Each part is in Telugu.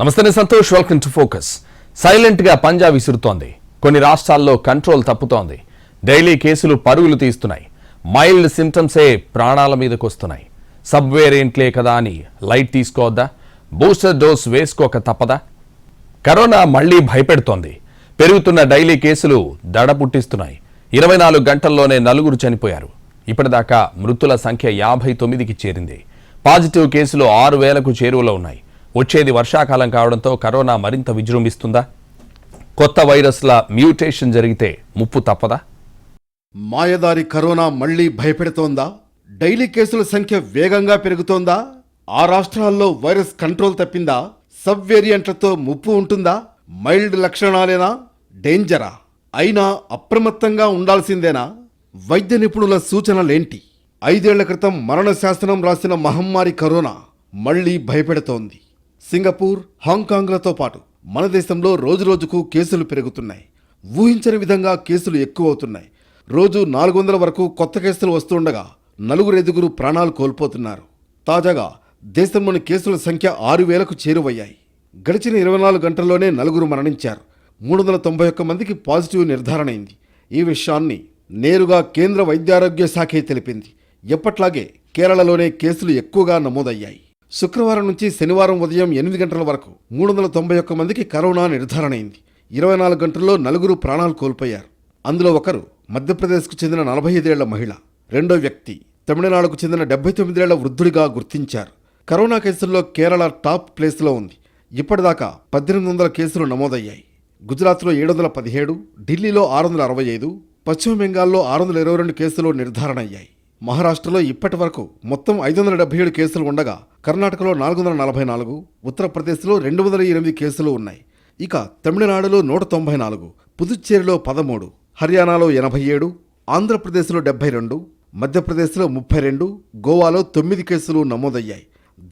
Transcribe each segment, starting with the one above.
నమస్తే సంతోష్ వెల్కమ్ టు ఫోకస్ సైలెంట్గా పంజా విసురుతోంది. కొన్ని రాష్ట్రాల్లో కంట్రోల్ తప్పుతోంది. డైలీ కేసులు పరుగులు తీస్తున్నాయి. మైల్డ్ సిమ్టమ్సే ప్రాణాల మీదకు వస్తున్నాయి. సబ్ వేరియంట్లే కదా అని లైట్ తీసుకోవద్దా? బూస్టర్ డోస్ వేసుకోక తప్పదా? కరోనా మళ్ళీ భయపెడుతోంది. పెరుగుతున్న డైలీ కేసులు దడ పుట్టిస్తున్నాయి ఇరవై నాలుగు గంటల్లోనే నలుగురు చనిపోయారు. ఇప్పటిదాకా మృతుల సంఖ్య యాభై తొమ్మిదికి చేరింది. పాజిటివ్ కేసులు ఆరు వేలకు చేరువలో ఉన్నాయి. వచ్చేది వర్షాకాలం కావడంతో కరోనా మరింత విజృంభిస్తుందా? కొత్త వైరస్ల మ్యూటేషన్ జరిగితే ముప్పు తప్పదా? మాయదారి కరోనా మళ్ళీ భయపెడుతోందా? డైలీ కేసుల సంఖ్య వేగంగా పెరుగుతోందా? ఆ రాష్ట్రాల్లో వైరస్ కంట్రోల్ తప్పిందా? సబ్ వేరియంట్లతో ముప్పు ఉంటుందా? మైల్డ్ లక్షణాలేనా? డేంజరా? అయినా అప్రమత్తంగా ఉండాల్సిందేనా? వైద్య నిపుణుల సూచనలేంటి? ఐదేళ్ళ క్రితం మరణ శాసనం రాసిన మహమ్మారి కరోనా మళ్ళీ భయపెడుతోంది. సింగపూర్ హాంకాంగ్లతో పాటు మన దేశంలో రోజురోజుకు కేసులు పెరుగుతున్నాయి. ఊహించని విధంగా కేసులు ఎక్కువవుతున్నాయి. రోజు నాలుగు వందల వరకు కొత్త కేసులు వస్తుండగా నలుగురు ఐదుగురు ప్రాణాలు కోల్పోతున్నారు. తాజాగా దేశంలోని కేసుల సంఖ్య ఆరు వేలకు చేరువయ్యాయి. గడిచిన ఇరవై నాలుగు గంటల్లోనే నలుగురు మరణించారు. మూడు వందల తొంభై ఒక్క మందికి పాజిటివ్ నిర్ధారణ అయింది. ఈ విషయాన్ని నేరుగా కేంద్ర వైద్యారోగ్య శాఖే తెలిపింది. ఎప్పట్లాగే కేరళలోనే కేసులు ఎక్కువగా నమోదయ్యాయి. శుక్రవారం నుంచి శనివారం ఉదయం ఎనిమిది గంటల వరకు మూడు వందల తొంభై ఒక్క మందికి కరోనా నిర్ధారణ అయింది. ఇరవై నాలుగు గంటల్లో నలుగురు ప్రాణాలు కోల్పోయారు. అందులో ఒకరు మధ్యప్రదేశ్కు చెందిన నలభై ఐదేళ్ళ మహిళ. రెండో వ్యక్తి తమిళనాడుకు చెందిన డెబ్బై తొమ్మిదేళ్ళ వృద్ధుడిగా గుర్తించారు. కరోనా కేసుల్లో కేరళ టాప్ ప్లేస్లో ఉంది. ఇప్పటిదాకా పద్దెనిమిది వందల కేసులు నమోదయ్యాయి. గుజరాత్లో ఏడు వందల పదిహేడు ఢిల్లీలో ఆరు వందల అరవై ఐదు పశ్చిమ బెంగాల్లో ఆరు వందల ఇరవై రెండు కేసులు నిర్ధారణ అయ్యాయి. మహారాష్ట్రలో ఇప్పటి వరకు మొత్తం ఐదు వందల డెబ్బై ఏడు కేసులు ఉండగా కర్ణాటకలో నాలుగు వందల నలభై నాలుగు ఉత్తరప్రదేశ్లో రెండు వందల ఎనిమిది కేసులు ఉన్నాయి. ఇక తమిళనాడులో నూట తొంభై నాలుగు పుదుచ్చేరిలో పదమూడు హర్యానాలో ఎనభై ఏడు ఆంధ్రప్రదేశ్లో డెబ్బై రెండు మధ్యప్రదేశ్లో ముప్పై రెండు గోవాలో తొమ్మిది కేసులు నమోదయ్యాయి.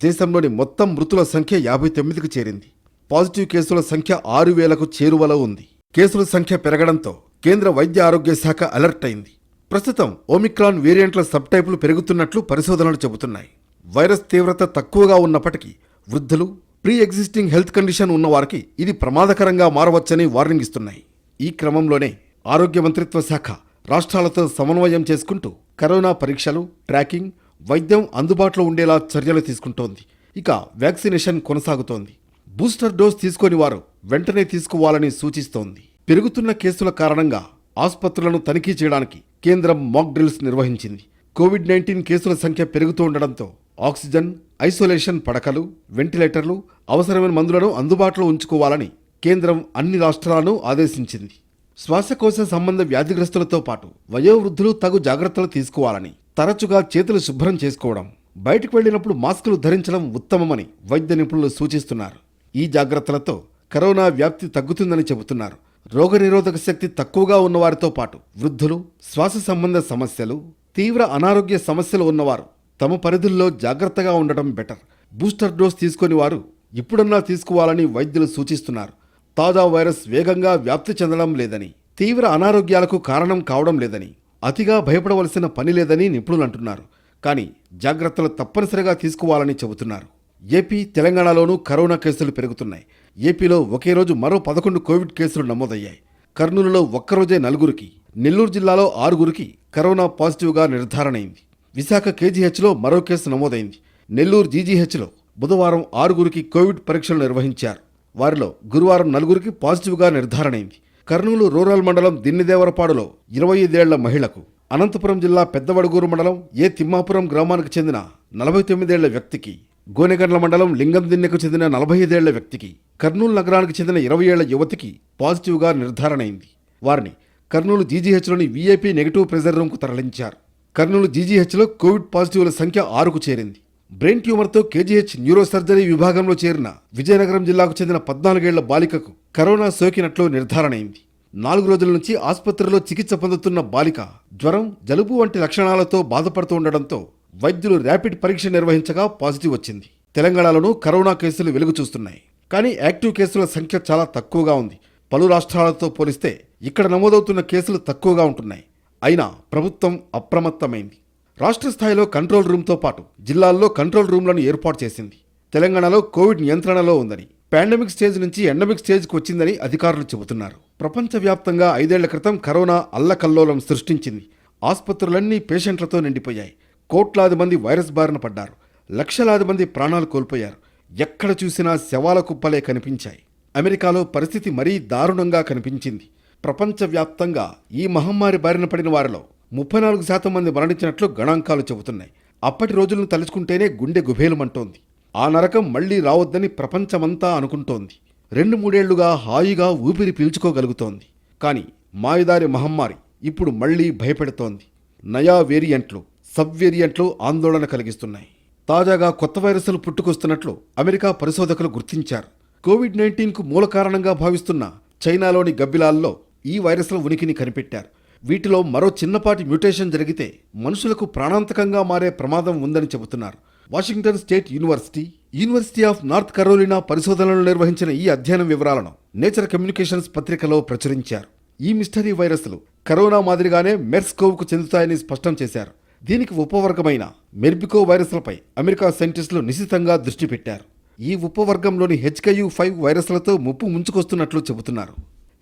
దేశంలోని మొత్తం మృతుల సంఖ్య యాభై తొమ్మిదికి చేరింది. పాజిటివ్ కేసుల సంఖ్య ఆరు వేలకు చేరువలో ఉంది. కేసుల సంఖ్య పెరగడంతో కేంద్ర వైద్య ఆరోగ్య శాఖ అలర్ట్ అయింది. ప్రస్తుతం ఓమిక్రాన్ వేరియంట్ల సబ్ టైపులు పెరుగుతున్నట్లు పరిశోధనలు చెబుతున్నాయి. వైరస్ తీవ్రత తక్కువగా ఉన్నప్పటికీ వృద్ధులు ప్రీ ఎగ్జిస్టింగ్ హెల్త్ కండిషన్ ఉన్నవారికి ఇది ప్రమాదకరంగా మారవచ్చని వార్నింగ్ ఇస్తున్నాయి. ఈ క్రమంలోనే ఆరోగ్య మంత్రిత్వ శాఖ రాష్ట్రాలతో సమన్వయం చేసుకుంటూ కరోనా పరీక్షలు ట్రాకింగ్ వైద్యం అందుబాటులో ఉండేలా చర్యలు తీసుకుంటోంది. ఇక వ్యాక్సినేషన్ కొనసాగుతోంది. బూస్టర్ డోస్ తీసుకోని వారు వెంటనే తీసుకోవాలని సూచిస్తోంది. పెరుగుతున్న కేసుల కారణంగా ఆసుపత్రులను తనిఖీ చేయడానికి కేంద్రం మాక్ డ్రిల్స్ నిర్వహించింది. కోవిడ్ నైన్టీన్ కేసుల సంఖ్య పెరుగుతూ ఉండడంతో ఆక్సిజన్ ఐసోలేషన్ పడకలు వెంటిలేటర్లు అవసరమైన మందులను అందుబాటులో ఉంచుకోవాలని కేంద్రం అన్ని రాష్ట్రాలను ఆదేశించింది. శ్వాసకోశ సంబంధ వ్యాధిగ్రస్తులతో పాటు వయోవృద్ధులు తగు జాగ్రత్తలు తీసుకోవాలని తరచుగా చేతులు శుభ్రం చేసుకోవడం బయటకు వెళ్ళినప్పుడు మాస్కులు ధరించడం ఉత్తమమని వైద్య నిపుణులు సూచిస్తున్నారు. ఈ జాగ్రత్తలతో కరోనా వ్యాప్తి తగ్గుతుందని చెబుతున్నారు. రోగనిరోధక శక్తి తక్కువగా ఉన్నవారితో పాటు వృద్ధులు శ్వాస సంబంధ సమస్యలు తీవ్ర అనారోగ్య సమస్యలు ఉన్నవారు తమ పరిధుల్లో జాగ్రత్తగా ఉండటం బెటర్. బూస్టర్ డోస్ తీసుకొని వారు ఇప్పుడన్నా తీసుకోవాలని వైద్యులు సూచిస్తున్నారు. తాజా వైరస్ వేగంగా వ్యాప్తి చెందడం లేదని తీవ్ర అనారోగ్యాలకు కారణం కావడం లేదని అతిగా భయపడవలసిన పని లేదని నిపుణులు అంటున్నారు. కానీ జాగ్రత్తలు తప్పనిసరిగా తీసుకోవాలని చెబుతున్నారు. ఏపీ తెలంగాణలోనూ కరోనా కేసులు పెరుగుతున్నాయి. ఏపీలో ఒకే రోజు మరో పదకొండు కోవిడ్ కేసులు నమోదయ్యాయి. కర్నూలులో ఒక్కరోజే నలుగురికి నెల్లూరు జిల్లాలో ఆరుగురికి కరోనా పాజిటివ్గా నిర్ధారణ అయింది విశాఖ కేజీహెచ్లో మరో కేసు నమోదైంది. నెల్లూరు జీజీహెచ్లో బుధవారం ఆరుగురికి కోవిడ్ పరీక్షలు నిర్వహించారు. వారిలో గురువారం నలుగురికి పాజిటివ్గా నిర్ధారణ అయింది కర్నూలు రూరల్ మండలం దిన్నిదేవరపాడులో ఇరవై ఐదేళ్ళ మహిళకు అనంతపురం జిల్లా పెద్దవడుగూరు మండలం ఏ తిమ్మాపురం గ్రామానికి చెందిన నలభై తొమ్మిదేళ్ళ వ్యక్తికి గోనెగండ్ల మండలం లింగందిన్నెకు చెందిన నలభై ఐదేళ్ళ వ్యక్తికి కర్నూలు నగరానికి చెందిన ఇరవై ఏళ్ళ యువతికి పాజిటివ్గా నిర్ధారణ అయింది వారిని కర్నూలు జీజీహెచ్లోని వీఐపీ నెగిటివ్ ప్రెజర్ రూమ్కు తరలించారు. కర్నూలు జీజీహెచ్లో కోవిడ్ పాజిటివ్ల సంఖ్య ఆరుకు చేరింది. బ్రెయిన్ ట్యూమర్తో కేజీహెచ్ న్యూరో సర్జరీ విభాగంలో చేరిన విజయనగరం జిల్లాకు చెందిన పద్నాలుగేళ్ళ బాలికకు కరోనా సోకినట్లు నిర్ధారణ అయింది నాలుగు రోజుల నుంచి ఆసుపత్రిలో చికిత్స పొందుతున్న బాలిక జ్వరం జలుబు వంటి లక్షణాలతో బాధపడుతూ ఉండడంతో వైద్యులు ర్యాపిడ్ పరీక్ష నిర్వహించగా పాజిటివ్ వచ్చింది. తెలంగాణలోనూ కరోనా కేసులు వెలుగు చూస్తున్నాయి. కానీ యాక్టివ్ కేసుల సంఖ్య చాలా తక్కువగా ఉంది. పలు రాష్ట్రాలతో పోలిస్తే ఇక్కడ నమోదవుతున్న కేసులు తక్కువగా ఉంటున్నాయి. అయినా ప్రభుత్వం అప్రమత్తమైంది. రాష్ట్ర స్థాయిలో కంట్రోల్ రూమ్తో పాటు జిల్లాల్లో కంట్రోల్ రూమ్లను ఏర్పాటు చేసింది. తెలంగాణలో కోవిడ్ నియంత్రణలో ఉందని పాండమిక్ స్టేజ్ నుంచి ఎండమిక్ స్టేజ్కి వచ్చిందని అధికారులు చెబుతున్నారు. ప్రపంచవ్యాప్తంగా ఐదేళ్ళ క్రితం కరోనా అల్లకల్లోలం సృష్టించింది. ఆసుపత్రులన్నీ పేషెంట్లతో నిండిపోయాయి. కోట్లాది మంది వైరస్ బారిన పడ్డారు. లక్షలాది మంది ప్రాణాలు కోల్పోయారు. ఎక్కడ చూసినా శవాల కుప్పలే కనిపించాయి. అమెరికాలో పరిస్థితి మరీ దారుణంగా కనిపించింది. ప్రపంచవ్యాప్తంగా ఈ మహమ్మారి బారిన పడిన వారిలో ముప్పై నాలుగు శాతం మంది మరణించినట్లు గణాంకాలు చెబుతున్నాయి. అప్పటి రోజులను తలుచుకుంటేనే గుండె గుభేలమంటోంది. ఆ నరకం మళ్ళీ రావద్దని ప్రపంచమంతా అనుకుంటోంది. రెండు మూడేళ్ళుగా హాయిగా ఊపిరి పీల్చుకోగలుగుతోంది. కానీ మాయదారి మహమ్మారి ఇప్పుడు మళ్ళీ భయపెడుతోంది. నయా వేరియంట్లు సబ్ వేరియంట్లు ఆందోళన కలిగిస్తున్నాయి. తాజాగా కొత్త వైరస్లు పుట్టుకొస్తున్నట్లు అమెరికా పరిశోధకులు గుర్తించారు. కోవిడ్ నైన్టీన్కు మూల కారణంగా భావిస్తున్న చైనాలోని గబ్బిలాల్లో ఈ వైరస్ల ఉనికిని కనిపెట్టారు. వీటిలో మరో చిన్నపాటి మ్యూటేషన్ జరిగితే మనుషులకు ప్రాణాంతకంగా మారే ప్రమాదం ఉందని చెబుతున్నారు. Washington State University University of North Carolina పరిశోధనలు నిర్వహించిన ఈ అధ్యయనం వివరాలను నేచర్ కమ్యూనికేషన్స్ పత్రికలో ప్రచురించారు. ఈ మిస్టరీ వైరస్లు కరోనా మాదిరిగానే మెర్స్కోవ్కు చెందుతాయని స్పష్టం చేశారు. దీనికి ఉపవర్గమైన మెర్బికో వైరస్లపై అమెరికా సైంటిస్టులు నిశితంగా దృష్టి పెట్టారు. ఈ ఉపవర్గంలోని హెచ్కయు ఫైవ్ వైరస్లతో ముప్పు ముంచుకొస్తున్నట్లు చెబుతున్నారు.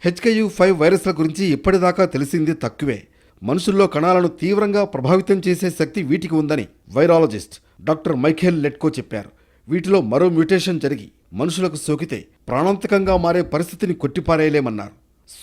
హెచ్కయు ఫైవ్ వైరస్ల గురించి ఇప్పటిదాకా తెలిసింది తక్కువే. మనుషుల్లో కణాలను తీవ్రంగా ప్రభావితం చేసే శక్తి వీటికి ఉందని వైరాలజిస్ట్ డాక్టర్ మైఖేల్ లెట్కో చెప్పారు. వీటిలో మరో మ్యూటేషన్ జరిగి మనుషులకు సోకితే ప్రాణాంతకంగా మారే పరిస్థితిని కొట్టిపారేయలేమన్నారు.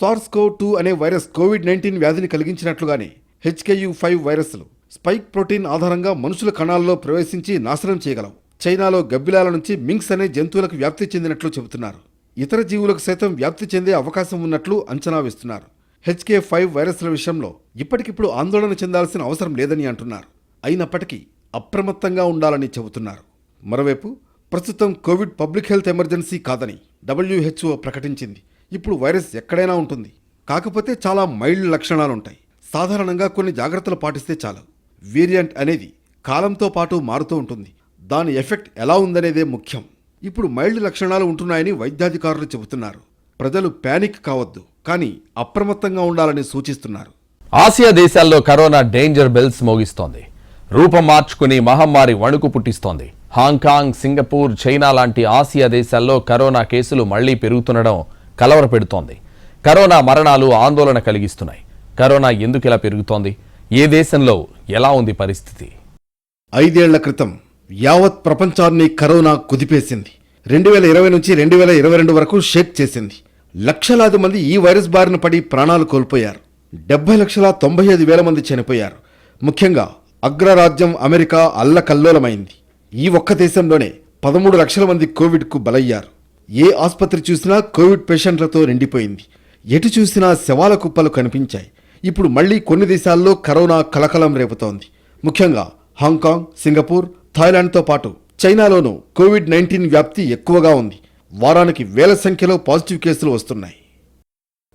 సార్స్కో టూ అనే వైరస్ కోవిడ్ నైన్టీన్ వ్యాధిని కలిగించినట్లుగానే హెచ్కేయు ఫైవ్ వైరస్లు స్పైక్ ప్రోటీన్ ఆధారంగా మనుషుల కణాల్లో ప్రవేశించి నాశనం చేయగలవు. చైనాలో గబ్బిలాల నుంచి మింగ్స్ అనే జంతువులకు వ్యాప్తి చెందినట్లు చెబుతున్నారు. ఇతర జీవులకు సైతం వ్యాప్తి చెందే అవకాశం ఉన్నట్లు అంచనా వేస్తున్నారు. హెచ్కే ఫైవ్ వైరస్ల విషయంలో ఇప్పటికిప్పుడు ఆందోళన చెందాల్సిన అవసరం లేదని అంటున్నారు. అయినప్పటికీ అప్రమత్తంగా ఉండాలని చెబుతున్నారు. మరోవైపు ప్రస్తుతం కోవిడ్ పబ్లిక్ హెల్త్ ఎమర్జెన్సీ కాదని డబ్ల్యూహెచ్ఓ ప్రకటించింది. ఇప్పుడు వైరస్ ఎక్కడైనా ఉంటుంది. కాకపోతే చాలా మైల్డ్ లక్షణాలుంటాయి. సాధారణంగా కొన్ని జాగ్రత్తలు పాటిస్తే చాలు. వేరియంట్ అనేది కాలంతో పాటు మారుతూ ఉంటుంది. దాని ఎఫెక్ట్ ఎలా ఉందనేదే ముఖ్యం. ఇప్పుడు మైల్డ్ లక్షణాలు ఉంటున్నాయని వైద్యాధికారులు చెబుతున్నారు. ప్రజలు ప్యానిక్ కావద్దు కానీ అప్రమత్తంగా ఉండాలని సూచిస్తున్నారు. ఆసియా దేశాల్లో కరోనా డేంజర్ బెల్స్ మోగిస్తోంది. రూపం మార్చుకుని మహమ్మారి వణుకు పుట్టిస్తోంది. హాంకాంగ్ సింగపూర్ చైనా లాంటి ఆసియా దేశాల్లో కరోనా కేసులు మళ్ళీ పెరుగుతుండడం కలవరపెడుతోంది. కరోనా మరణాలు ఆందోళన కలిగిస్తున్నాయి. కరోనా ఎందుకు ఇలా పెరుగుతోంది? ఏ దేశంలో ఎలా ఉంది పరిస్థితి? ఐదేళ్ళ క్రితం యావత్ ప్రపంచాన్ని కరోనా కుదిపేసింది. రెండు వేల ఇరవై నుంచి రెండు వేల ఇరవై రెండు వరకు షేక్ చేసింది. లక్షలాది మంది ఈ వైరస్ బారిన పడి ప్రాణాలు కోల్పోయారు. డెబ్బై లక్షల తొంభై ఐదు వేల మంది చనిపోయారు. ముఖ్యంగా అగ్రరాజ్యం అమెరికా అల్లకల్లోలమైంది. ఈ ఒక్క దేశంలోనే పదమూడు లక్షల మంది కోవిడ్కు బలయ్యారు. ఏ ఆసుపత్రి చూసినా కోవిడ్ పేషెంట్లతో నిండిపోయింది. ఎటు చూసినా శవాల కుప్పలు కనిపించాయి. ఇప్పుడు మళ్ళీ కొన్ని దేశాల్లో కరోనా కలకలం రేపుతోంది. ముఖ్యంగా హాంకాంగ్ సింగపూర్ థాయిలాండ్తో పాటు చైనాలోనూ కోవిడ్ నైన్టీన్ వ్యాప్తి ఎక్కువగా ఉంది. వారానికి వేల సంఖ్యలో పాజిటివ్ కేసులు వస్తున్నాయి.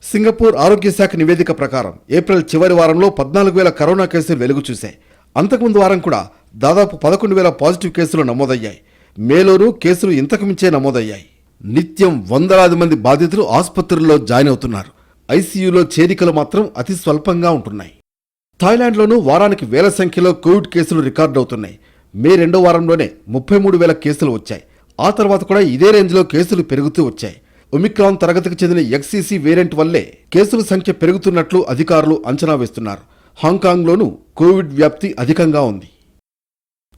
సింగపూర్ ఆరోగ్య శాఖ నివేదిక ప్రకారం ఏప్రిల్ చివరి వారంలో పద్నాలుగు వేల కరోనా కేసులు వెలుగు చూశాయి. అంతకుముందు వారం కూడా దాదాపు పదకొండు వేల పాజిటివ్ కేసులు నమోదయ్యాయి. మేలోనూ కేసులు ఇంతకు మించే నమోదయ్యాయి. నిత్యం వందలాది మంది బాధితులు ఆసుపత్రుల్లో జాయిన్ అవుతున్నారు. ఐసీయూలో చేరికలు మాత్రం అతి స్వల్పంగా ఉంటున్నాయి. థాయిలాండ్లోనూ వారానికి వేల సంఖ్యలో కోవిడ్ కేసులు రికార్డవుతున్నాయి. మే రెండో వారంలోనే ముప్పై మూడు వేల కేసులు వచ్చాయి. ఆ తర్వాత కూడా ఇదే రేంజ్లో కేసులు పెరుగుతూ వచ్చాయి. ఒమిక్రాన్ తరగతికి చెందిన ఎక్సీసీ వేరియంట్ వల్లే కేసుల సంఖ్య పెరుగుతున్నట్లు అధికారులు అంచనా వేస్తున్నారు. హాంకాంగ్లోనూ కోవిడ్ వ్యాప్తి అధికంగా ఉంది.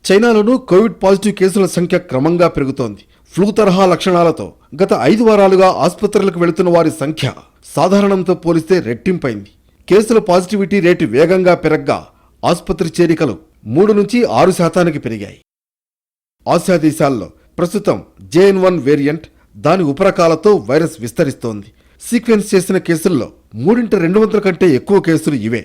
చైనాలోనూ కోవిడ్ పాజిటివ్ కేసుల సంఖ్య క్రమంగా పెరుగుతోంది. ఫ్లూ తరహా లక్షణాలతో గత ఐదు వారాలుగా ఆసుపత్రులకు వెళుతున్న వారి సంఖ్య సాధారణంతో పోలిస్తే రెట్టింపైంది. కేసుల పాజిటివిటీ రేటు వేగంగా పెరగ్గా ఆసుపత్రి చేరికలు మూడు నుంచి ఆరు శాతానికి పెరిగాయి. ఆసియా దేశాల్లో ప్రస్తుతం జేఎన్ వన్ వేరియంట్ దాని ఉపరకాలతో వైరస్ విస్తరిస్తోంది. సీక్వెన్స్ చేసిన కేసుల్లో మూడింట రెండు వందల కంటే ఎక్కువ కేసులు ఇవే.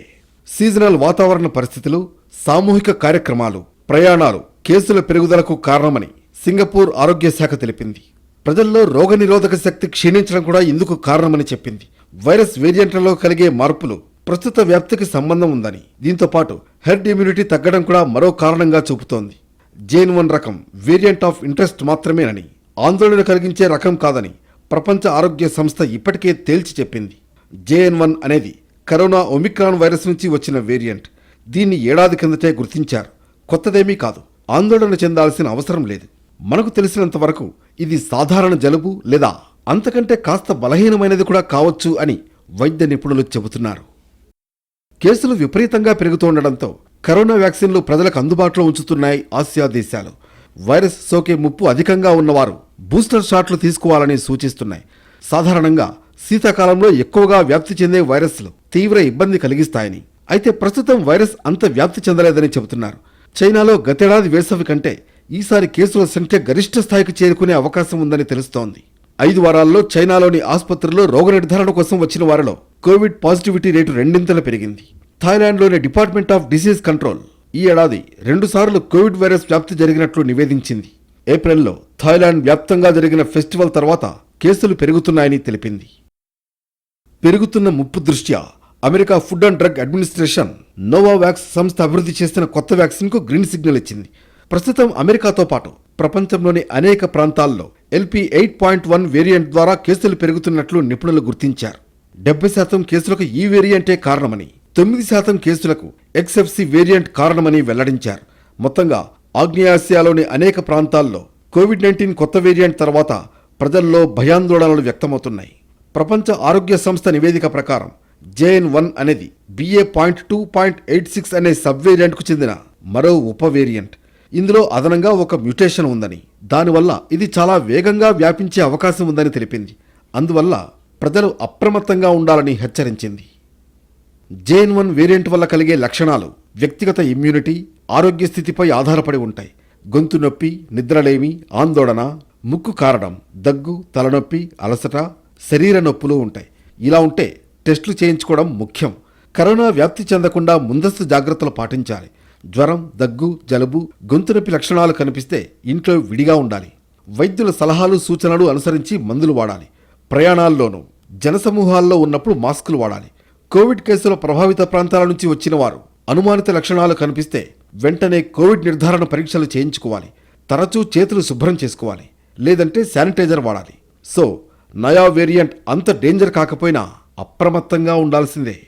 సీజనల్ వాతావరణ పరిస్థితులు సామూహిక కార్యక్రమాలు ప్రయాణాలు కేసుల పెరుగుదలకు కారణమని సింగపూర్ ఆరోగ్య శాఖ తెలిపింది. ప్రజల్లో రోగనిరోధక శక్తి క్షీణించడం కూడా ఇందుకు కారణమని చెప్పింది. వైరస్ వేరియంట్లలో కలిగే మార్పులు ప్రస్తుత వ్యాప్తికి సంబంధం ఉందని దీంతో పాటు హెర్డ్ ఇమ్యూనిటీ తగ్గడం కూడా మరో కారణంగా చూపుతోంది. జేన్ వన్ రకం వేరియంట్ ఆఫ్ ఇంట్రెస్ట్ మాత్రమేనని ఆందోళన కలిగించే రకం కాదని ప్రపంచ ఆరోగ్య సంస్థ ఇప్పటికే తేల్చి చెప్పింది. జేఎన్ వన్ అనేది కరోనా ఒమిక్రాన్ వైరస్ నుంచి వచ్చిన వేరియంట్. దీన్ని ఏడాది కిందటే గుర్తించారు. కొత్తదేమీ కాదు. ఆందోళన చెందాల్సిన అవసరం లేదు. మనకు తెలిసినంత వరకు ఇది సాధారణ జలుబు లేదా అంతకంటే కాస్త బలహీనమైనది కూడా కావచ్చు అని వైద్య నిపుణులు చెబుతున్నారు. కేసులు విపరీతంగా పెరుగుతుండటంతో కరోనా వ్యాక్సిన్లు ప్రజలకు అందుబాటులో ఉంచుతున్నాయి ఆసియా దేశాలు. వైరస్ సోకే ముప్పు అధికంగా ఉన్నవారు బూస్టర్ షాట్లు తీసుకోవాలని సూచిస్తున్నాయి. సాధారణంగా శీతాకాలంలో ఎక్కువగా వ్యాప్తి చెందే వైరస్లు తీవ్ర ఇబ్బంది కలిగిస్తాయని. అయితే ప్రస్తుతం వైరస్ అంత వ్యాప్తి చెందలేదని చెబుతున్నారు. చైనాలో గతేడాది వేసవి కంటే ఈసారి కేసుల సంఖ్య గరిష్ట స్థాయికి చేరుకునే అవకాశం ఉందని తెలుస్తోంది. ఐదు వారాల్లో చైనాలోని ఆసుపత్రుల్లో రోగ నిర్ధారణ కోసం వచ్చిన వారిలో కోవిడ్ పాజిటివిటీ రేటు రెండింతలు పెరిగింది. థాయిలాండ్లోని డిపార్ట్మెంట్ ఆఫ్ డిసీజ్ కంట్రోల్ ఈ ఏడాది రెండుసార్లు కోవిడ్ వైరస్ వ్యాప్తి జరిగినట్లు నివేదించింది. ఏప్రిల్లో థాయిలాండ్ వ్యాప్తంగా జరిగిన ఫెస్టివల్ తర్వాత కేసులు పెరుగుతున్నాయని తెలిపింది. పెరుగుతున్న ముప్పు దృష్ట్యా America Food and Drug Administration Novavax సంస్థ అభివృద్ధి చేసిన కొత్త వ్యాక్సిన్కు గ్రీన్ సిగ్నల్ ఇచ్చింది. ప్రస్తుతం అమెరికాతో పాటు ప్రపంచంలోని అనేక ప్రాంతాల్లో LP eight point one variant ద్వారా కేసులు పెరుగుతున్నట్లు నిపుణులు గుర్తించారు. డెబ్బై శాతం కేసులకు ఈ వేరియంటే కారణమని తొమ్మిది శాతం కేసులకు ఎక్స్ఎఫ్సి వేరియంట్ కారణమని వెల్లడించారు. మొత్తంగా ఆగ్నేయాసియాలోని అనేక ప్రాంతాల్లో కోవిడ్ నైన్టీన్ కొత్త వేరియంట్ తర్వాత ప్రజల్లో భయాందోళనలు వ్యక్తమవుతున్నాయి. ప్రపంచ ఆరోగ్య సంస్థ నివేదిక ప్రకారం జేఎన్ వన్ అనేది BA point two point eight six అనే సబ్ వేరియంట్కు చెందిన మరో ఉప వేరియంట్. ఇందులో అదనంగా ఒక మ్యుటేషన్ ఉందని దానివల్ల ఇది చాలా వేగంగా వ్యాపించే అవకాశం ఉందని తెలిపింది. అందువల్ల ప్రజలు అప్రమత్తంగా ఉండాలని హెచ్చరించింది. జేఎన్ వన్ వేరియంట్ వల్ల కలిగే లక్షణాలు వ్యక్తిగత ఇమ్యూనిటీ ఆరోగ్య స్థితిపై ఆధారపడి ఉంటాయి. గొంతు నొప్పి నిద్రలేమి ఆందోళన ముక్కు కారడం దగ్గు తలనొప్పి అలసట శరీర నొప్పులు ఉంటాయి. ఇలా ఉంటే టెస్టులు చేయించుకోవడం ముఖ్యం. కరోనా వ్యాప్తి చెందకుండా ముందస్తు జాగ్రత్తలు పాటించాలి. జ్వరం దగ్గు జలుబు గొంతు నొప్పి లక్షణాలు కనిపిస్తే ఇంట్లో విడిగా ఉండాలి. వైద్యుల సలహాలు సూచనలు అనుసరించి మందులు వాడాలి. ప్రయాణాల్లోనూ జనసమూహాల్లో ఉన్నప్పుడు మాస్కులు వాడాలి. కోవిడ్ కేసుల ప్రభావిత ప్రాంతాల నుంచి వచ్చిన వారు అనుమానిత లక్షణాలు కనిపిస్తే వెంటనే కోవిడ్ నిర్ధారణ పరీక్షలు చేయించుకోవాలి. తరచూ చేతులు శుభ్రం చేసుకోవాలి. లేదంటే శానిటైజర్ వాడాలి. సో నయా వేరియంట్ అంత డేంజర్ కాకపోయినా అప్రమత్తంగా ఉండాల్సిందే.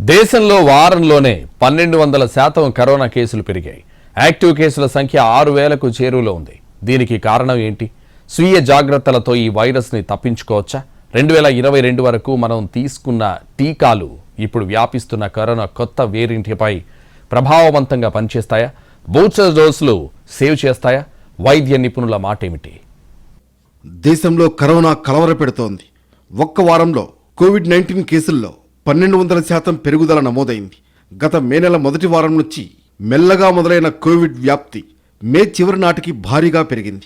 దేశంలో వారంలోనే పన్నెండు వందల శాతం కరోనా కేసులు పెరిగాయి. యాక్టివ్ కేసుల సంఖ్య ఆరు వేలకు చేరువలో ఉంది. దీనికి కారణం ఏంటి? స్వీయ జాగ్రత్తలతో ఈ వైరస్ని తప్పించుకోవచ్చా? రెండు వేల ఇరవై రెండు వరకు మనం తీసుకున్న టీకాలు ఇప్పుడు వ్యాపిస్తున్న కరోనా కొత్త వేరియంట్పై ప్రభావవంతంగా పనిచేస్తాయా? బూస్టర్ డోసులు సేవ్ చేస్తాయా? వైద్య నిపుణుల మాట ఏమిటి దేశంలో కరోనా కలవరపెడుతోంది. ఒక్క వారంలో కోవిడ్ నైన్టీన్ కేసుల్లో పన్నెండు వందల శాతం పెరుగుదల నమోదైంది. గత మే నెల మొదటి వారం నుంచి మెల్లగా మొదలైన కోవిడ్ వ్యాప్తి మే చివరి నాటికి భారీగా పెరిగింది.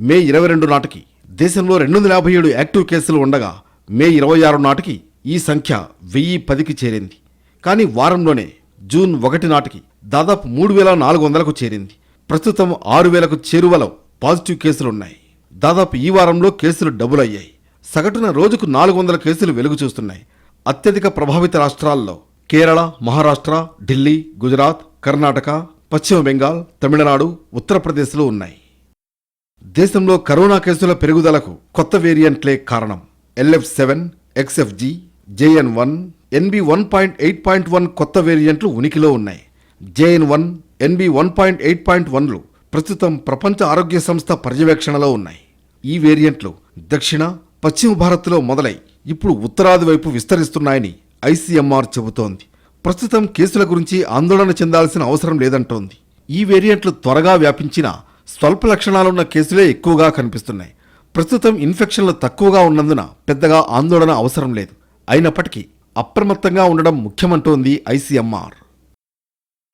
మే ఇరవై రెండు నాటికి దేశంలో రెండు వందల యాభై ఏడు యాక్టివ్ కేసులు ఉండగా మే ఇరవై ఆరు నాటికి ఈ సంఖ్య వెయ్యి పదికి చేరింది. కానీ వారంలోనే జూన్ ఒకటి నాటికి దాదాపు మూడు వేల నాలుగు వందలకు చేరింది. ప్రస్తుతం ఆరు వేలకు చేరువలో పాజిటివ్ కేసులున్నాయి. దాదాపు ఈ వారంలో కేసులు డబుల్ అయ్యాయి. సగటున రోజుకు నాలుగు వందల కేసులు వెలుగు చూస్తున్నాయి. అత్యధిక ప్రభావిత రాష్ట్రాల్లో కేరళ మహారాష్ట్ర ఢిల్లీ గుజరాత్ కర్ణాటక పశ్చిమ బెంగాల్ తమిళనాడు ఉత్తరప్రదేశ్లో ఉన్నాయి. దేశంలో కరోనా కేసుల పెరుగుదలకు కొత్త వేరియంట్లే కారణం. LF seven XFG JN one NB one point eight point one కొత్త వేరియంట్లు ఉనికిలో ఉన్నాయి. JN one NB one point eight point వన్లు ప్రస్తుతం ప్రపంచ ఆరోగ్య సంస్థ పర్యవేక్షణలో ఉన్నాయి. ఈ వేరియంట్లు దక్షిణ పశ్చిమ భారత్లో మొదలై ఇప్పుడు ఉత్తరాది వైపు విస్తరిస్తున్నాయని ఐసీఎంఆర్ చెబుతోంది. ప్రస్తుతం కేసుల గురించి ఆందోళన చెందాల్సిన అవసరం లేదంటోంది. ఈ వేరియంట్లు త్వరగా వ్యాపించిన స్వల్ప లక్షణాలున్న కేసులే ఎక్కువగా కనిపిస్తున్నాయి. ప్రస్తుతం ఇన్ఫెక్షన్లు తక్కువగా ఉన్నందున పెద్దగా ఆందోళన అవసరం లేదు. అయినప్పటికీ అప్రమత్తంగా ఉండడం ముఖ్యమంటోంది ఐసీఎంఆర్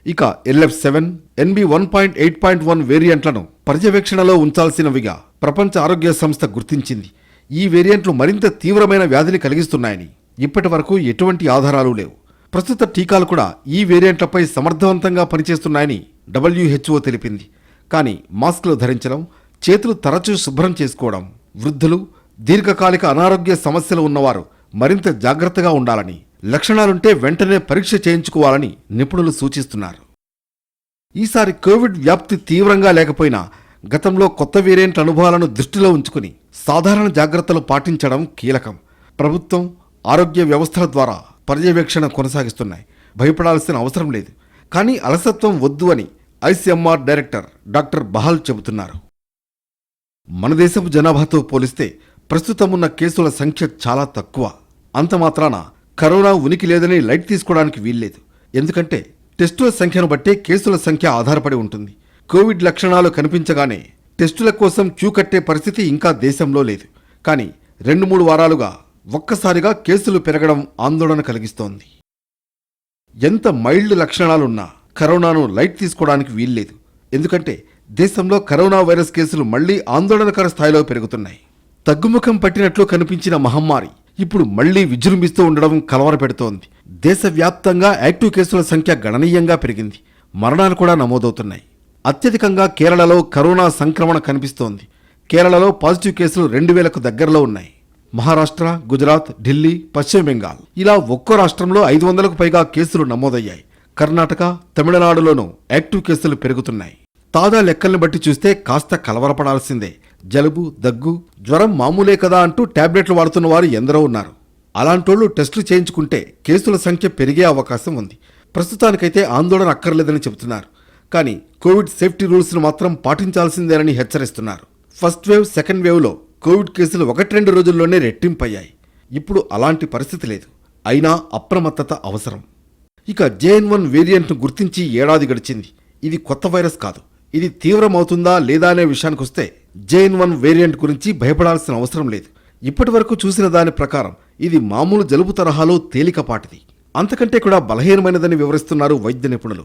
ఇక LF seven NB one point eight point one వేరియంట్లను పర్యవేక్షణలో ఉంచాల్సినవిగా ప్రపంచ ఆరోగ్య సంస్థ గుర్తించింది. ఈ వేరియంట్లు మరింత తీవ్రమైన వ్యాధిని కలిగిస్తున్నాయని. ఇప్పటి వరకు ఎటువంటి ఆధారాలు లేవు. ప్రస్తుత టీకాలు కూడా ఈ వేరియంట్లపై సమర్థవంతంగా పనిచేస్తున్నాయని డబ్ల్యూహెచ్ఓ తెలిపింది. కానీ మాస్కులు ధరించడం చేతులు తరచూ శుభ్రం చేసుకోవడం వృద్ధులు దీర్ఘకాలిక అనారోగ్య సమస్యలు ఉన్నవారు మరింత జాగ్రత్తగా ఉండాలని లక్షణాలుంటే వెంటనే పరీక్ష చేయించుకోవాలని నిపుణులు సూచిస్తున్నారు. ఈసారి కోవిడ్ వ్యాప్తి తీవ్రంగా లేకపోయినా గతంలో కొత్త వేరియంట్ అనుభవాలను దృష్టిలో ఉంచుకుని సాధారణ జాగ్రత్తలు పాటించడం కీలకం. ప్రభుత్వం ఆరోగ్య వ్యవస్థల ద్వారా పర్యవేక్షణ కొనసాగిస్తున్నాయి. భయపడాల్సిన అవసరం లేదు. కానీ అలసత్వం వద్దు అని ఐసీఎంఆర్ డైరెక్టర్ డాక్టర్ బహాల్ చెబుతున్నారు. మన దేశపు జనాభాతో పోలిస్తే ప్రస్తుతం ఉన్న కేసుల సంఖ్య చాలా తక్కువ. అంత మాత్రాన కరోనా ఉనికి లేదని లైట్ తీసుకోవడానికి వీల్లేదు. ఎందుకంటే టెస్టుల సంఖ్యను బట్టే కేసుల సంఖ్య ఆధారపడి ఉంటుంది. కోవిడ్ లక్షణాలు కనిపించగానే టెస్టుల కోసం క్యూ కట్టే పరిస్థితి ఇంకా దేశంలో లేదు. కానీ రెండు మూడు వారాలుగా ఒక్కసారిగా కేసులు పెరగడం ఆందోళన కలిగిస్తోంది. ఎంత మైల్డ్ లక్షణాలున్నా కరోనాను లైట్ తీసుకోవడానికి వీల్లేదు. ఎందుకంటే దేశంలో కరోనా వైరస్ కేసులు మళ్ళీ ఆందోళనకర స్థాయిలో పెరుగుతున్నాయి. తగ్గుముఖం పట్టినట్లు కనిపించిన మహమ్మారి ఇప్పుడు మళ్ళీ విజృంభిస్తూ ఉండడం కలవరపెడుతోంది. దేశవ్యాప్తంగా యాక్టివ్ కేసుల సంఖ్య గణనీయంగా పెరిగింది. మరణాలు కూడా నమోదవుతున్నాయి. అత్యధికంగా కేరళలో కరోనా సంక్రమణ కనిపిస్తోంది. కేరళలో పాజిటివ్ కేసులు రెండు వేలకు దగ్గరలో ఉన్నాయి. మహారాష్ట్ర గుజరాత్ ఢిల్లీ పశ్చిమ బెంగాల్. ఇలా ఒక్కో రాష్ట్రంలో ఐదు వందలకు పైగా కేసులు నమోదయ్యాయి. కర్ణాటక తమిళనాడులోనూ యాక్టివ్ కేసులు పెరుగుతున్నాయి. తాజా లెక్కల్ని బట్టి చూస్తే కాస్త కలవరపడాల్సిందే. జలుబు దగ్గు జ్వరం మామూలే కదా అంటూ టాబ్లెట్లు వాడుతున్న వారు ఎందరో ఉన్నారు. అలాంటోళ్ళు టెస్టులు చేయించుకుంటే కేసుల సంఖ్య పెరిగే అవకాశం ఉంది. ప్రస్తుతానికైతే ఆందోళన అక్కర్లేదని చెబుతున్నారు. కానీ కోవిడ్ సేఫ్టీ రూల్స్ను మాత్రం పాటించాల్సిందేనని హెచ్చరిస్తున్నారు. ఫస్ట్ వేవ్ సెకండ్ వేవ్లో కోవిడ్ కేసులు ఒకటి రెండు రోజుల్లోనే రెట్టింపయ్యాయి. ఇప్పుడు అలాంటి పరిస్థితి లేదు. అయినా అప్రమత్తత అవసరం. ఇక జేఎన్ వన్ వేరియంట్ను గుర్తించి ఏడాది గడిచింది. ఇది కొత్త వైరస్ కాదు. ఇది తీవ్రమవుతుందా లేదా అనే విషయానికొస్తే జేఎన్ వన్ వేరియంట్ గురించి భయపడాల్సిన అవసరం లేదు. ఇప్పటి వరకు చూసిన దాని ప్రకారం ఇది మామూలు జలుబు తరహాలో తేలికపాటిది. అంతకంటే కూడా బలహీనమైనదని వివరిస్తున్నారు వైద్య నిపుణులు.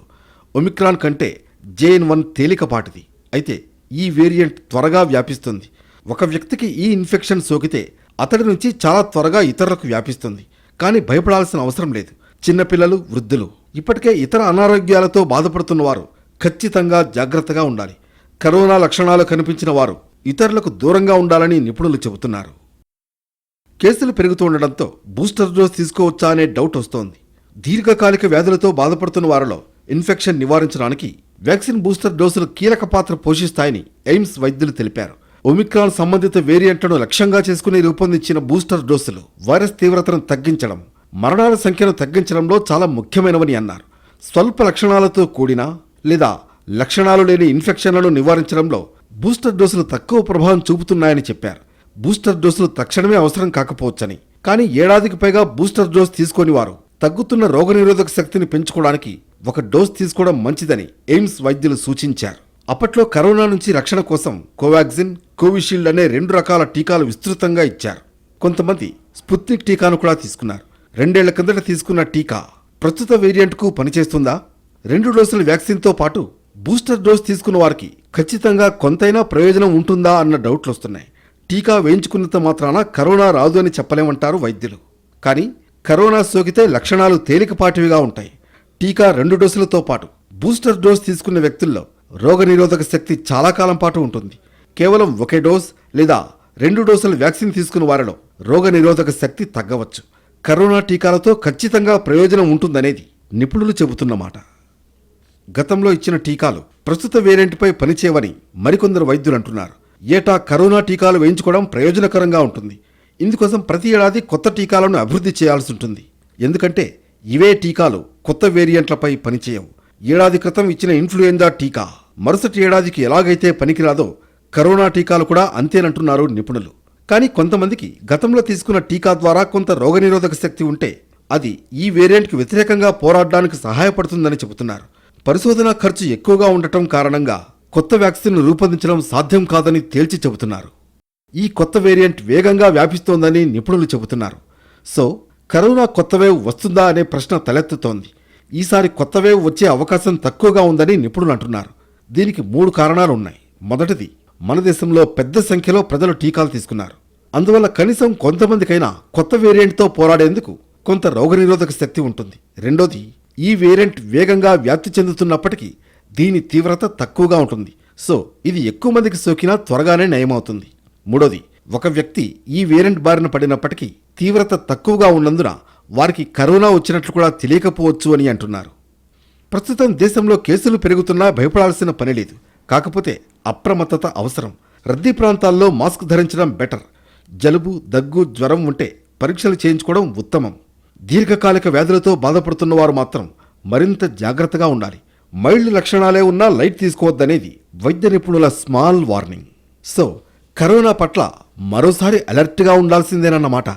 ఒమిక్రాన్ కంటే జేఎన్ వన్ తేలికపాటిది. అయితే ఈ వేరియంట్ త్వరగా వ్యాపిస్తుంది. ఒక వ్యక్తికి ఈ ఇన్ఫెక్షన్ సోకితే అతడి నుంచి చాలా త్వరగా ఇతరులకు వ్యాపిస్తుంది. కానీ భయపడాల్సిన అవసరం లేదు. చిన్నపిల్లలు వృద్ధులు. ఇప్పటికే ఇతర అనారోగ్యాలతో బాధపడుతున్న వారు ఖచ్చితంగా జాగ్రత్తగా ఉండాలి. కరోనా లక్షణాలు కనిపించిన వారు ఇతరులకు దూరంగా ఉండాలని నిపుణులు చెబుతున్నారు. కేసులు పెరుగుతూ ఉండడంతో బూస్టర్ డోస్ తీసుకోవచ్చా అనే డౌట్ వస్తోంది. దీర్ఘకాలిక వ్యాధులతో బాధపడుతున్న వారిలో ఇన్ఫెక్షన్ నివారించడానికి వ్యాక్సిన్ బూస్టర్ డోసులు కీలక పాత్ర పోషిస్తాయని ఎయిమ్స్ వైద్యులు తెలిపారు. ఒమిక్రాన్ సంబంధిత వేరియంట్లను లక్ష్యంగా చేసుకుని రూపొందించిన బూస్టర్ డోసులు వైరస్ తీవ్రతను తగ్గించడం మరణాల సంఖ్యను తగ్గించడంలో చాలా ముఖ్యమైనవని అన్నారు. స్వల్ప లక్షణాలతో కూడిన లేదా లక్షణాలు లేని ఇన్ఫెక్షన్లను నివారించడంలో బూస్టర్ డోసులు తక్కువ ప్రభావం చూపుతున్నాయని చెప్పారు. బూస్టర్ డోసులు తక్షణమే అవసరం కాకపోవచ్చని కానీ ఏడాదికి పైగా బూస్టర్ డోస్ తీసుకొని వారు తగ్గుతున్న రోగనిరోధక శక్తిని పెంచుకోవడానికి ఒక డోస్ తీసుకోవడం మంచిదని ఎయిమ్స్ వైద్యులు సూచించారు. అప్పట్లో కరోనా నుంచి రక్షణ కోసం కోవాక్సిన్ కోవిషీల్డ్ అనే రెండు రకాల టీకాలు విస్తృతంగా ఇచ్చారు. కొంతమంది స్పుత్నిక్ టీకాను కూడా తీసుకున్నారు. రెండేళ్ళ కిందట తీసుకున్న టీకా ప్రస్తుత వేరియంట్కు పనిచేస్తుందా? రెండు డోసుల వ్యాక్సిన్తో పాటు బూస్టర్ డోస్ తీసుకున్న వారికి ఖచ్చితంగా కొంతైనా ప్రయోజనం ఉంటుందా అన్న డౌట్లు వస్తున్నాయి. టీకా వేయించుకున్నంత మాత్రాన కరోనా రాదు అని చెప్పలేమంటారు వైద్యులు. కానీ కరోనా సోకితే లక్షణాలు తేలికపాటివిగా ఉంటాయి. టీకా రెండు డోసులతో పాటు బూస్టర్ డోస్ తీసుకున్న వ్యక్తుల్లో రోగనిరోధక శక్తి చాలా కాలం పాటు ఉంటుంది. కేవలం ఒకే డోస్ లేదా రెండు డోసుల వ్యాక్సిన్ తీసుకున్న వారిలో రోగనిరోధక శక్తి తగ్గవచ్చు. కరోనా టీకాలతో ఖచ్చితంగా ప్రయోజనం ఉంటుందనేది నిపుణులు చెబుతున్నమాట గతంలో ఇచ్చిన టీకాలు ప్రస్తుత వేరియంట్పై పనిచేయవని మరికొందరు వైద్యులు అంటున్నారు. ఏటా కరోనా టీకాలు వేయించుకోవడం ప్రయోజనకరంగా ఉంటుంది. ఇందుకోసం ప్రతి ఏడాది కొత్త టీకాలను అభివృద్ధి చేయాల్సి ఉంటుంది. ఎందుకంటే ఇవే టీకాలు కొత్త వేరియంట్లపై పనిచేయవు. ఏడాది క్రితం ఇచ్చిన ఇన్ఫ్లుయెంజా టీకా మరుసటి ఏడాదికి ఎలాగైతే పనికిరాదో కరోనా టీకాలు కూడా అంతేనంటున్నారు నిపుణులు. కానీ కొంతమందికి గతంలో తీసుకున్న టీకా ద్వారా కొంత రోగనిరోధక శక్తి ఉంటే అది ఈ వేరియంట్కి వ్యతిరేకంగా పోరాడడానికి సహాయపడుతుందని చెబుతున్నారు. పరిశోధన ఖర్చు ఎక్కువగా ఉండటం కారణంగా కొత్త వ్యాక్సిన్ను రూపొందించడం సాధ్యం కాదని తేల్చి చెబుతున్నారు. ఈ కొత్త వేరియంట్ వేగంగా వ్యాపిస్తోందని నిపుణులు చెబుతున్నారు. సో కరోనా కొత్త వేవ్ వస్తుందా అనే ప్రశ్న తలెత్తుతోంది. ఈసారి కొత్త వేవ్ వచ్చే అవకాశం తక్కువగా ఉందని నిపుణులు అంటున్నారు. దీనికి మూడు కారణాలు ఉన్నాయి. మొదటిది మన దేశంలో పెద్ద సంఖ్యలో ప్రజలు టీకాలు తీసుకున్నారు. అందువల్ల కనీసం కొంతమందికైనా కొత్త వేరియంట్తో పోరాడేందుకు కొంత రోగనిరోధక శక్తి ఉంటుంది. రెండోది ఈ వేరియంట్ వేగంగా వ్యాప్తి చెందుతున్నప్పటికీ దీని తీవ్రత తక్కువగా ఉంటుంది. సో ఇది ఎక్కువ మందికి సోకినా త్వరగానే నయమవుతుంది. మూడోది ఒక వ్యక్తి ఈ వేరియంట్ బారిన పడినప్పటికీ తీవ్రత తక్కువగా ఉన్నందున వారికి కరోనా వచ్చినట్లు కూడా తెలియకపోవచ్చు అని అంటున్నారు. ప్రస్తుతం దేశంలో కేసులు పెరుగుతున్నా భయపడాల్సిన పని లేదు. కాకపోతే అప్రమత్తత అవసరం. రద్దీ ప్రాంతాల్లో మాస్క్ ధరించడం బెటర్. జలుబు దగ్గు జ్వరం ఉంటే పరీక్షలు చేయించుకోవడం ఉత్తమం. దీర్ఘకాలిక వ్యాధులతో బాధపడుతున్న వారు మాత్రం మరింత జాగ్రత్తగా ఉండాలి. మైల్డ్ లక్షణాలే ఉన్నా లైట్ తీసుకోవద్దనేది వైద్య నిపుణుల స్మాల్ వార్నింగ్. సో కరోనా పట్ల మరోసారి అలర్ట్గా ఉండాల్సిందేనన్నమాట.